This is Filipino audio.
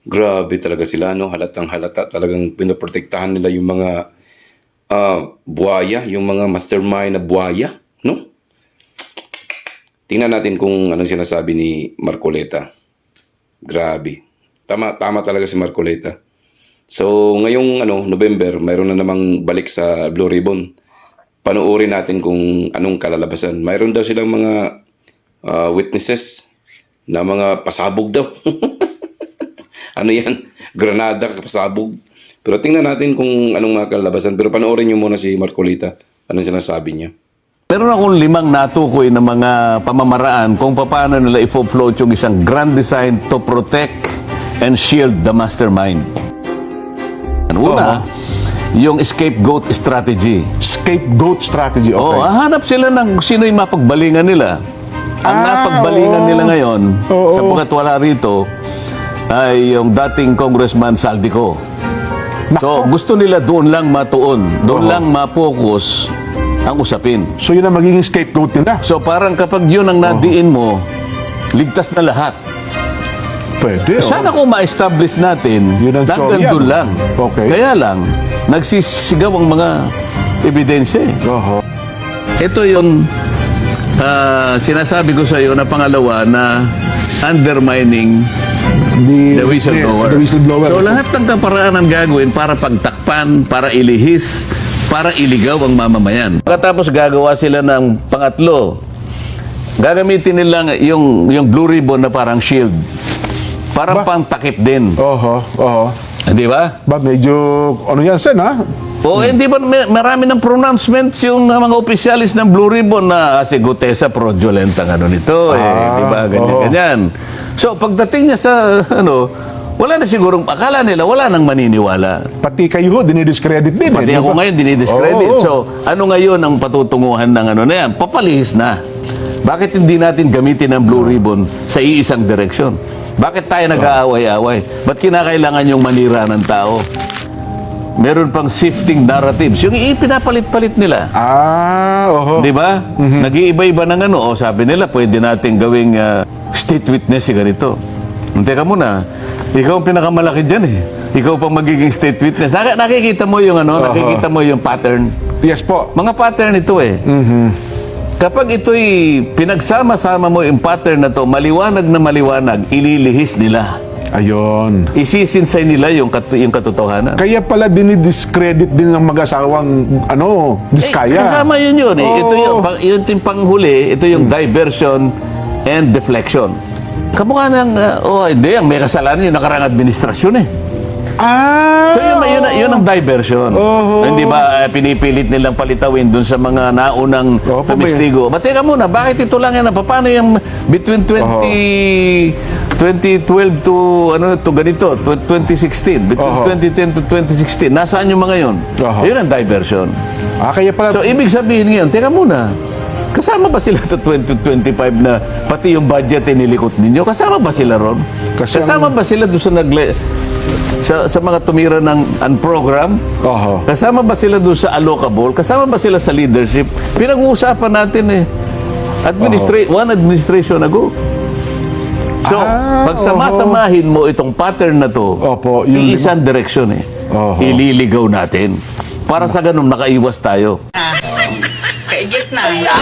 Grabe talaga sila, no? Halatang halata talagang pinoprotektahan nila yung mga ah, buhaya, yung mga mastermind na buhaya, no? Tingnan natin kung anong sinasabi ni Marcoleta. Grabe. Tama, tama talaga si Marcoleta. So, ngayong ano, November, mayroon na namang balik sa Blue Ribbon. Panoorin natin kung anong kalalabasan. Mayroon daw silang mga ah, witnesses na mga pasabog daw. ano yan? Granada, pasabog. Pero tingnan natin kung anong mga kalalabasan. Pero panoorin nyo muna si Marcolita. Anong sinasabi niya. Meron akong limang natukoy na mga pamamaraan kung paano nila i-float yung isang grand design to protect and shield the mastermind. Una, yung scapegoat strategy. Scapegoat strategy, okay. Oo, hahanap sila ng sino yung mapagbalingan nila. Ang Ah, napagbalingan oo. nila ngayon, Oo. sapagkat wala rito, ay yung dating Congressman Saldico. So, gusto nila doon lang matuon, doon Oo. lang ma-focus ang usapin. So yun ang magiging scapegoat nila. So parang kapag yun ang nadiin mo, ligtas na lahat. Pwede, oh. Sana kung ma-establish natin, Yun ang hanggang storya, doon lang. Okay. Kaya lang, nagsisigaw ang mga ebidensya. eh. Oho. Ito yung ah, sinasabi ko sa iyo na pangalawa na undermining The, the whistleblower. The whistleblower. So lahat ng kaparaan ang gagawin para pagtakpan, para ilihis, para iligaw ang mamamayan. Pagkatapos gagawa sila ng pangatlo, gagamitin nila yung, yung blue ribbon na parang shield. Para Ba? pang takip din. Oho, oho. Di ba? Ba, medyo, ano yan, Sen, ha? O hindi ba may- marami ng pronouncements yung uh, mga opisyalis ng Blue Ribbon na "Ah, si Gutesa fraudulent ang ano nito eh, Ah, di ba? Ganyan, oo. ganyan. So pagdating niya sa ano, wala na sigurong akala nila wala nang maniniwala. Pati kayo ho, dinidiscredit din. Pati eh, ako ngayon dinidiscredit. Oo, oo. So ano ngayon ang patutunguhan ng ano na yan? Papalihis na. Bakit hindi natin gamitin ang Blue Ribbon sa iisang direksyon? Bakit tayo nag-aaway-away? Ba't kinakailangan yung manira ng tao? Meron pang shifting narratives. Yung ipinapalit-palit nila. Ah, oho. Di ba? Nag-iiba-iba ng ano. O sabi nila, pwede natin gawing ah, state witness si ganito. Teka muna, ikaw ang pinakamalaki dyan eh. Ikaw pang magiging state witness. Nak- nakikita mo yung ano, nakikita mo yung pattern. Yes po. Mga pattern ito eh. Kapag ito'y pinagsama-sama mo yung pattern na to, maliwanag na maliwanag, ililihis nila. Ayun. Isisinsay nila yung, kat- yung katotohanan. Kaya pala dinidiscredit din ng mag-asawang, ano, Eh, diskaya. kasama yun yun eh. Ito Oo. yung, pang, yun yung panghuli, ito yung diversion and deflection. Kamukha ng, uh, oh, hindi, ang may kasalanan yung nakarang administrasyon eh. Ah! So yun, yun, yun ang diversion. Oo. Hindi ba eh, pinipilit nilang palitawin dun sa mga naunang Opo, tumistigo? But teka muna, bakit ito lang yan? Paano yung between 20, 2012 to, ano, to ganito, tw- 2016, between Oho. 2010 to 2016, nasaan yung mga yun? Oho. Yun ang diversion. Ah, kaya pala, So, ibig sabihin ngayon, teka muna, kasama ba sila sa 2025 na pati yung budget inilikot ninyo? Kasama ba sila ron? Kasi kasama ba sila doon sa nagle sa, sa mga tumira ng ang program? Oho. Kasama ba sila doon sa allocable? Kasama ba sila sa leadership? Pinag-uusapan natin eh. Administra- one administration ago. So, Ah, pagsama-samahin mo itong pattern na to, Opo, yung iisang direksyon eh. Oho. Ililigaw natin. Para sa ganun, nakaiwas tayo. Kaigit na.